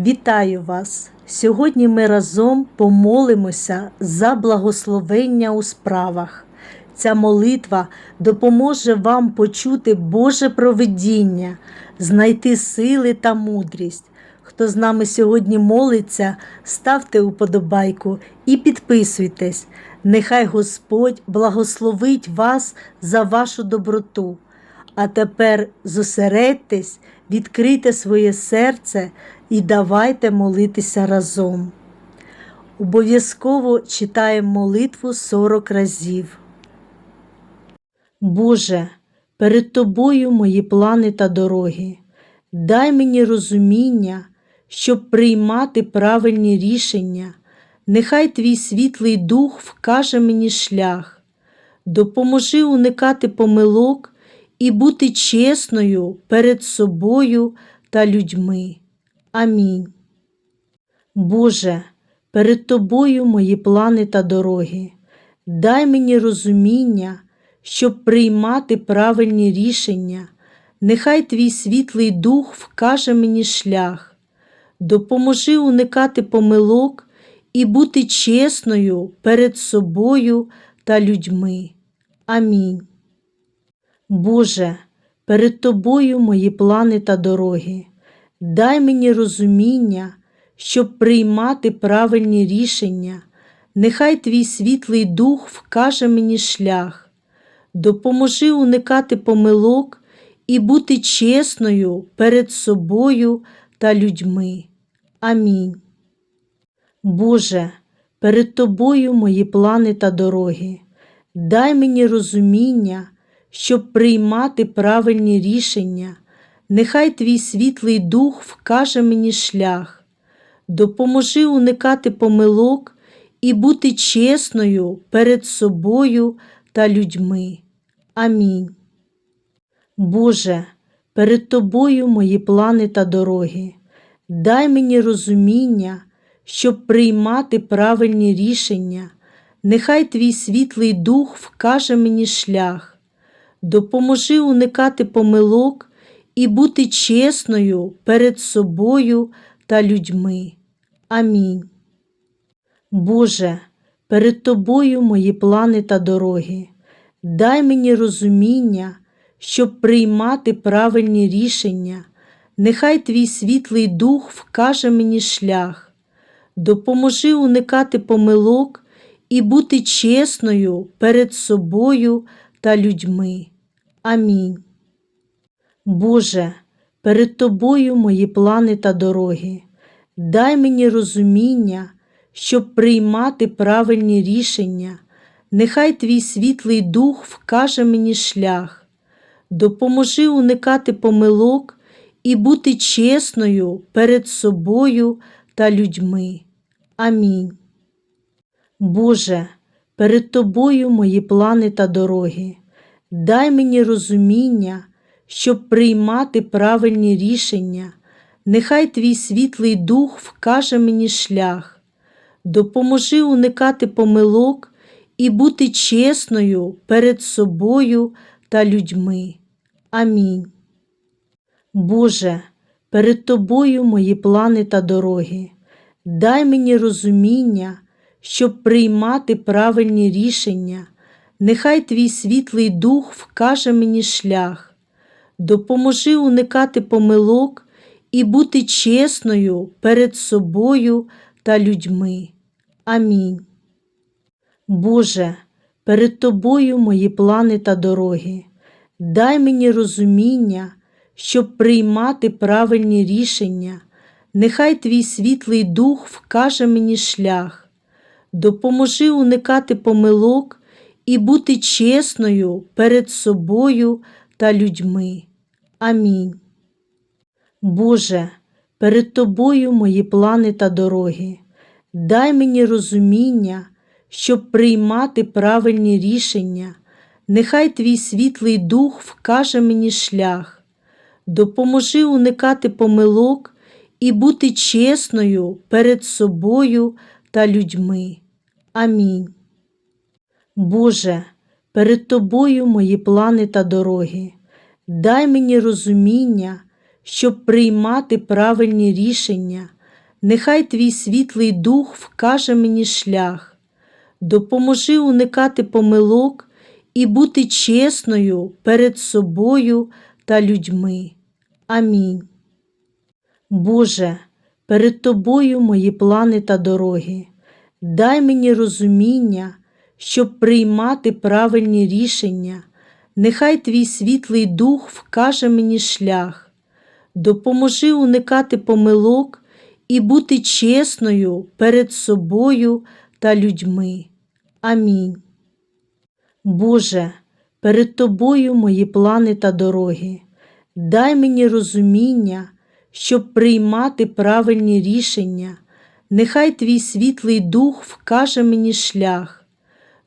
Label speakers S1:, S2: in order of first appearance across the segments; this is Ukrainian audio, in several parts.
S1: Вітаю вас! Сьогодні ми разом помолимося за благословення у справах. Ця молитва допоможе вам почути Боже провидіння, знайти сили та мудрість. Хто з нами сьогодні молиться, ставте уподобайку і підписуйтесь. Нехай Господь благословить вас за вашу доброту. А тепер зосередьтесь, відкрийте своє серце і давайте молитися разом. Обов'язково читаємо молитву 40 разів. Боже, перед Тобою мої плани та дороги. Дай мені розуміння, щоб приймати правильні рішення. Нехай Твій світлий дух вкаже мені шлях. Допоможи уникати помилок і бути чесною перед собою та людьми. Амінь. Боже, перед Тобою мої плани та дороги. Дай мені розуміння, щоб приймати правильні рішення. Нехай Твій світлий дух вкаже мені шлях. Допоможи уникати помилок і бути чесною перед собою та людьми. Амінь. Боже, перед Тобою мої плани та дороги. Дай мені розуміння, щоб приймати правильні рішення. Нехай Твій світлий дух вкаже мені шлях. Допоможи уникати помилок і бути чесною перед собою та людьми. Амінь. Боже, перед Тобою мої плани та дороги. Дай мені розуміння, щоб приймати правильні рішення. Нехай Твій світлий дух вкаже мені шлях. Допоможи уникати помилок і бути чесною перед собою та людьми. Амінь. Боже, перед Тобою мої плани та дороги. Дай мені розуміння, щоб приймати правильні рішення. Нехай Твій світлий дух вкаже мені шлях. Допоможи уникати помилок і бути чесною перед собою та людьми. Амінь. Боже, перед Тобою мої плани та дороги. Дай мені розуміння, щоб приймати правильні рішення. Нехай Твій світлий дух вкаже мені шлях. Допоможи уникати помилок і бути чесною перед собою та людьми. Амінь. Боже, перед Тобою мої плани та дороги. Дай мені розуміння, щоб приймати правильні рішення. Нехай Твій світлий дух вкаже мені шлях. Допоможи уникати помилок і бути чесною перед собою та людьми. Амінь. Боже, перед Тобою мої плани та дороги. Дай мені розуміння, щоб приймати правильні рішення. Нехай Твій світлий дух вкаже мені шлях. Допоможи уникати помилок і бути чесною перед собою та людьми. Амінь. Боже, перед Тобою мої плани та дороги. Дай мені розуміння, щоб приймати правильні рішення. Нехай Твій світлий дух вкаже мені шлях. Допоможи уникати помилок і бути чесною перед собою та людьми. Амінь. Боже, перед Тобою мої плани та дороги. Дай мені розуміння, щоб приймати правильні рішення. Нехай Твій світлий дух вкаже мені шлях. Допоможи уникати помилок і бути чесною перед собою та людьми. Амінь. Боже, перед Тобою мої плани та дороги. Дай мені розуміння, щоб приймати правильні рішення. Нехай Твій світлий дух вкаже мені шлях. Допоможи уникати помилок і бути чесною перед собою та людьми. Амінь. Боже, перед Тобою мої плани та дороги. Дай мені розуміння, щоб приймати правильні рішення. нехай твій світлий дух вкаже мені шлях, допоможи уникати помилок і бути чесною перед собою та людьми. Амінь. Боже, перед Тобою мої плани та дороги. Дай мені розуміння, щоб приймати правильні рішення. Нехай Твій світлий дух вкаже мені шлях, допоможи уникати помилок і бути чесною перед собою та людьми. Амінь. Боже, перед Тобою мої плани та дороги. Дай мені розуміння, щоб приймати правильні рішення. Нехай Твій світлий дух вкаже мені шлях,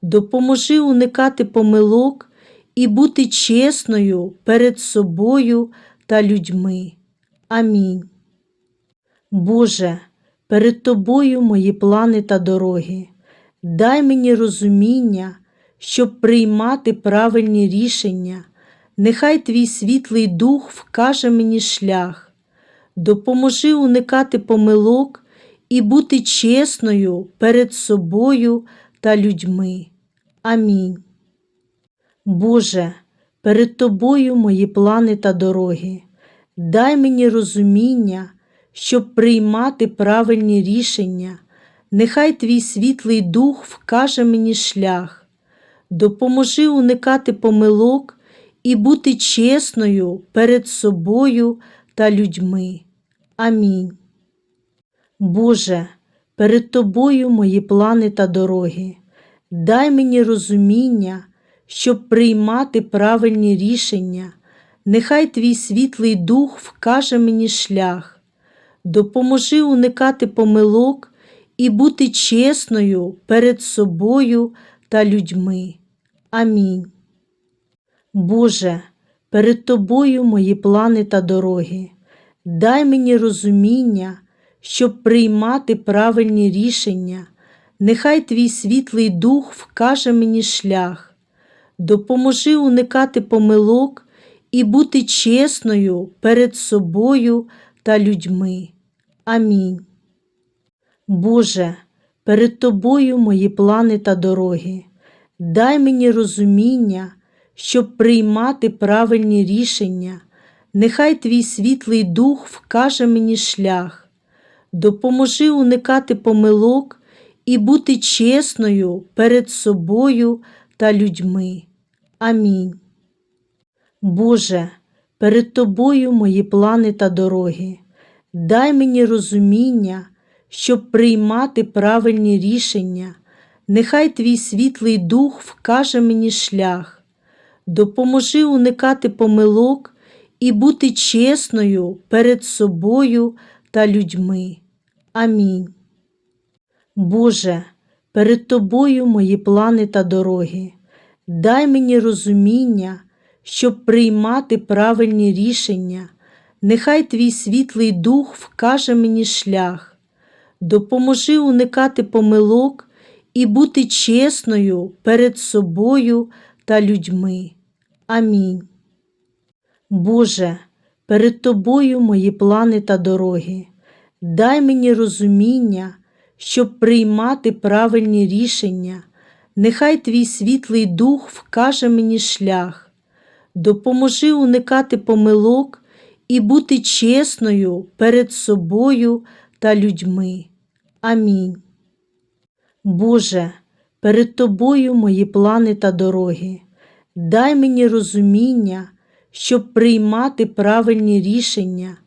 S1: допоможи уникати помилок і бути чесною перед собою та людьми. Амінь. Боже, перед Тобою мої плани та дороги. Дай мені розуміння, щоб приймати правильні рішення. Нехай Твій світлий дух вкаже мені шлях, допоможи уникати помилок і бути чесною перед собою та людьми. Амінь. Боже, перед Тобою мої плани та дороги. Дай мені розуміння, щоб приймати правильні рішення. Нехай Твій світлий дух вкаже мені шлях, допоможи уникати помилок і бути чесною перед собою та людьми. Амінь. Боже, перед Тобою мої плани та дороги. Дай мені розуміння, щоб приймати правильні рішення. Нехай Твій світлий дух вкаже мені шлях, допоможи уникати помилок і бути чесною перед собою та людьми. Амінь. Боже, перед Тобою мої плани та дороги. Дай мені розуміння, щоб приймати правильні рішення. Нехай Твій світлий дух вкаже мені шлях, допоможи уникати помилок і бути чесною перед собою та людьми. Амінь. Боже, перед Тобою мої плани та дороги. Дай мені розуміння, щоб приймати правильні рішення. Нехай Твій світлий дух вкаже мені шлях, допоможи уникати помилок і бути чесною перед собою та людьми. Амінь. Боже, перед Тобою мої плани та дороги. Дай мені розуміння, щоб приймати правильні рішення. Нехай Твій світлий дух вкаже мені шлях, допоможи уникати помилок і бути чесною перед собою та людьми. Амінь. Боже, перед Тобою мої плани та дороги. Дай мені розуміння, щоб приймати правильні рішення. Нехай Твій світлий дух вкаже мені шлях, допоможи уникати помилок і бути чесною перед собою та людьми. Амінь. Боже, перед Тобою мої плани та дороги. Дай мені розуміння, щоб приймати правильні рішення. Нехай Твій світлий дух вкаже мені шлях, допоможи уникати помилок і бути чесною перед собою та людьми. Амінь. Боже, перед Тобою мої плани та дороги. Дай мені розуміння, щоб приймати правильні рішення.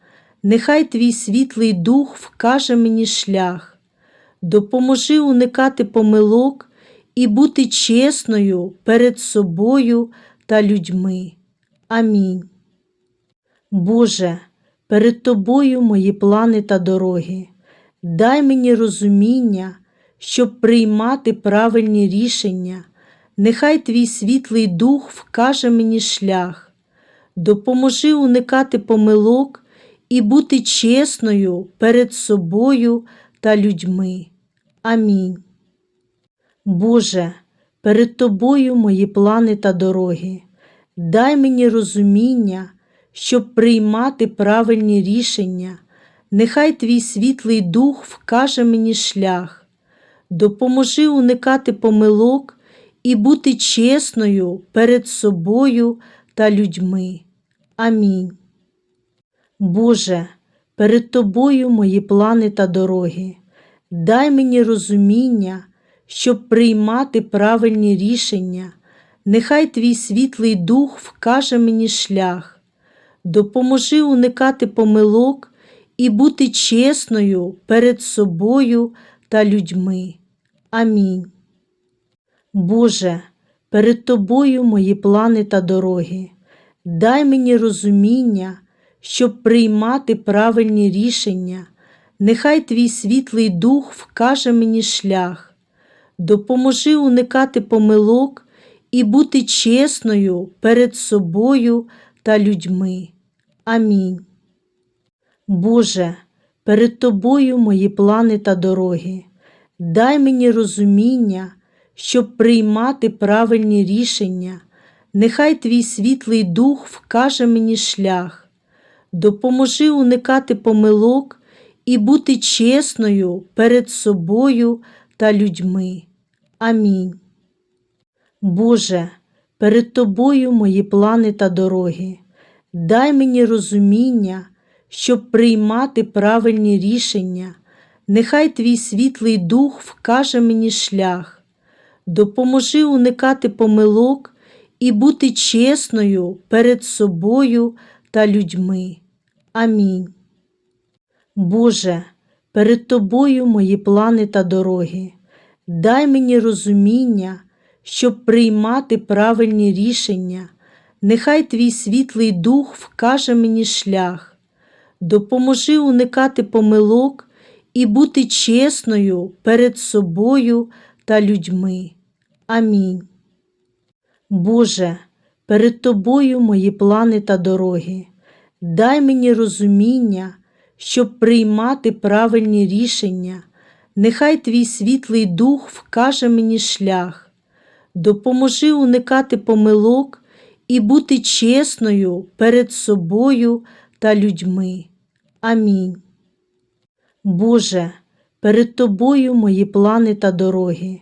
S1: Нехай Твій світлий дух вкаже мені шлях, допоможи уникати помилок і бути чесною перед собою та людьми. Амінь. Боже, перед Тобою мої плани та дороги. Дай мені розуміння, щоб приймати правильні рішення. Нехай Твій світлий дух вкаже мені шлях, допоможи уникати помилок і бути чесною перед собою та людьми. Амінь. Боже, перед Тобою мої плани та дороги. Дай мені розуміння, щоб приймати правильні рішення. Нехай твій світлий дух вкаже мені шлях, допоможи уникати помилок і бути чесною перед собою та людьми. Амінь. Боже, перед Тобою мої плани та дороги. Дай мені розуміння, щоб приймати правильні рішення. Нехай Твій світлий дух вкаже мені шлях, допоможи уникати помилок і бути чесною перед собою та людьми. Амінь. Боже, перед Тобою мої плани та дороги. Дай мені розуміння, щоб приймати правильні рішення. Нехай Твій світлий дух вкаже мені шлях, допоможи уникати помилок і бути чесною перед собою та людьми. Амінь. Боже, перед Тобою мої плани та дороги. Дай мені розуміння, щоб приймати правильні рішення. Нехай Твій світлий дух вкаже мені шлях, допоможи уникати помилок і бути чесною перед собою та людьми. Амінь. Боже, перед Тобою мої плани та дороги. Дай мені розуміння, щоб приймати правильні рішення. Нехай Твій світлий дух вкаже мені шлях, допоможи уникати помилок і бути чесною перед собою та людьми. Амінь. Боже, перед Тобою мої плани та дороги. Дай мені розуміння, щоб приймати правильні рішення. Нехай Твій світлий дух вкаже мені шлях, допоможи уникати помилок і бути чесною перед собою та людьми. Амінь. Боже, перед Тобою мої плани та дороги. Дай мені розуміння, щоб приймати правильні рішення. Нехай Твій світлий дух вкаже мені шлях, допоможи уникати помилок і бути чесною перед собою та людьми. Амінь. Боже, перед Тобою мої плани та дороги.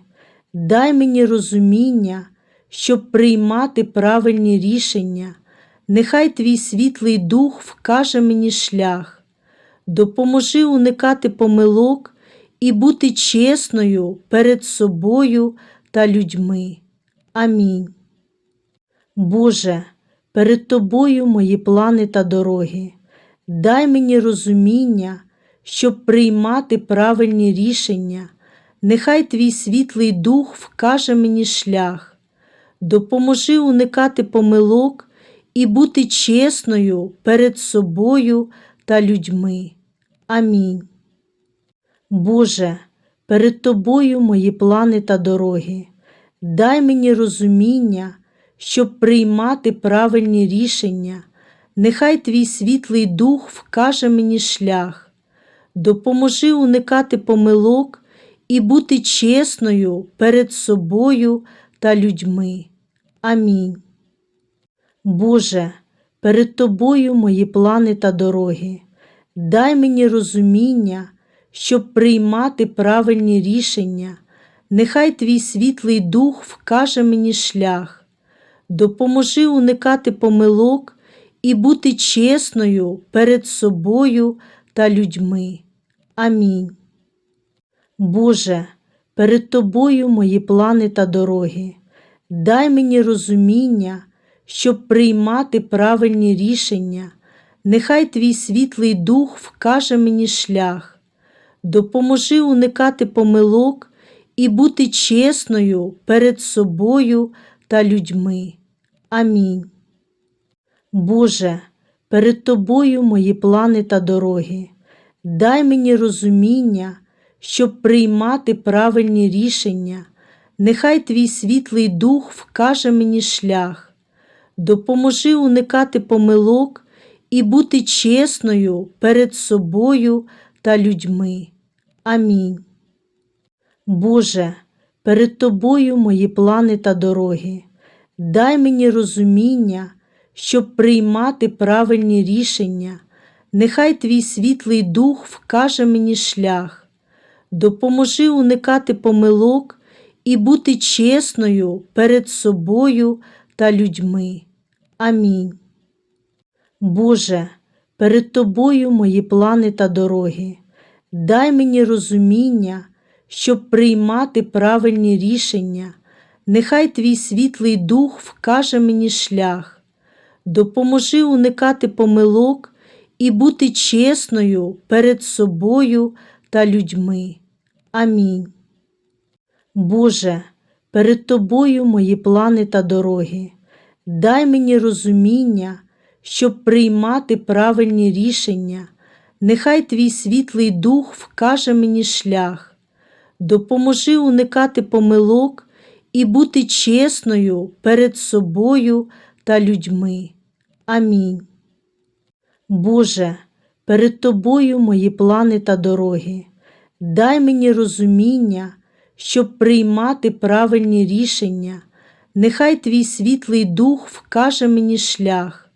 S1: Дай мені розуміння, щоб приймати правильні рішення. Нехай Твій світлий дух вкаже мені шлях, допоможи уникати помилок і бути чесною перед собою та людьми. Амінь. Боже, перед Тобою мої плани та дороги. Дай мені розуміння, щоб приймати правильні рішення. Нехай Твій світлий дух вкаже мені шлях, допоможи уникати помилок і бути чесною перед собою та людьми. Амінь. Боже, перед Тобою мої плани та дороги. Дай мені розуміння, щоб приймати правильні рішення. Нехай Твій світлий дух вкаже мені шлях, допоможи уникати помилок і бути чесною перед собою та людьми. Амінь. Боже, перед Тобою мої плани та дороги. Дай мені розуміння, щоб приймати правильні рішення. Нехай Твій світлий дух вкаже мені шлях, допоможи уникати помилок і бути чесною перед собою та людьми. Амінь. Боже, перед Тобою мої плани та дороги. Дай мені розуміння, щоб приймати правильні рішення. Нехай Твій світлий дух вкаже мені шлях, допоможи уникати помилок і бути чесною перед собою та людьми. Амінь. Боже, перед Тобою мої плани та дороги. Дай мені розуміння, щоб приймати правильні рішення. Нехай Твій світлий дух вкаже мені шлях, допоможи уникати помилок і бути чесною перед собою та людьми. Амінь. Боже, перед Тобою мої плани та дороги. Дай мені розуміння, щоб приймати правильні рішення. Нехай твій світлий дух вкаже мені шлях, допоможи уникати помилок і бути чесною перед собою та людьми. Амінь. Боже, перед Тобою мої плани та дороги. Дай мені розуміння, щоб приймати правильні рішення. Нехай Твій світлий дух вкаже мені шлях, допоможи уникати помилок і бути чесною перед собою та людьми. Амінь. Боже, перед Тобою мої плани та дороги. Дай мені розуміння, щоб приймати правильні рішення. Нехай Твій світлий дух вкаже мені шлях, допоможи уникати помилок і бути чесною перед собою та людьми. Амінь. Боже, перед Тобою мої плани та дороги. Дай мені розуміння, щоб приймати правильні рішення. Нехай Твій світлий дух вкаже мені шлях,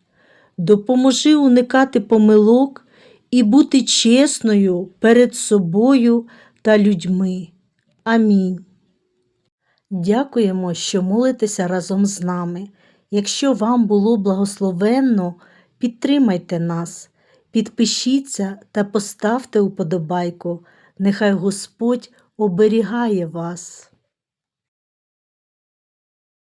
S1: допоможи уникати помилок і бути чесною перед собою та людьми. Амінь. Дякуємо, що молитеся разом з нами. Якщо вам було благословенно, підтримайте нас, підпишіться та поставте уподобайку. Нехай Господь оберігає вас.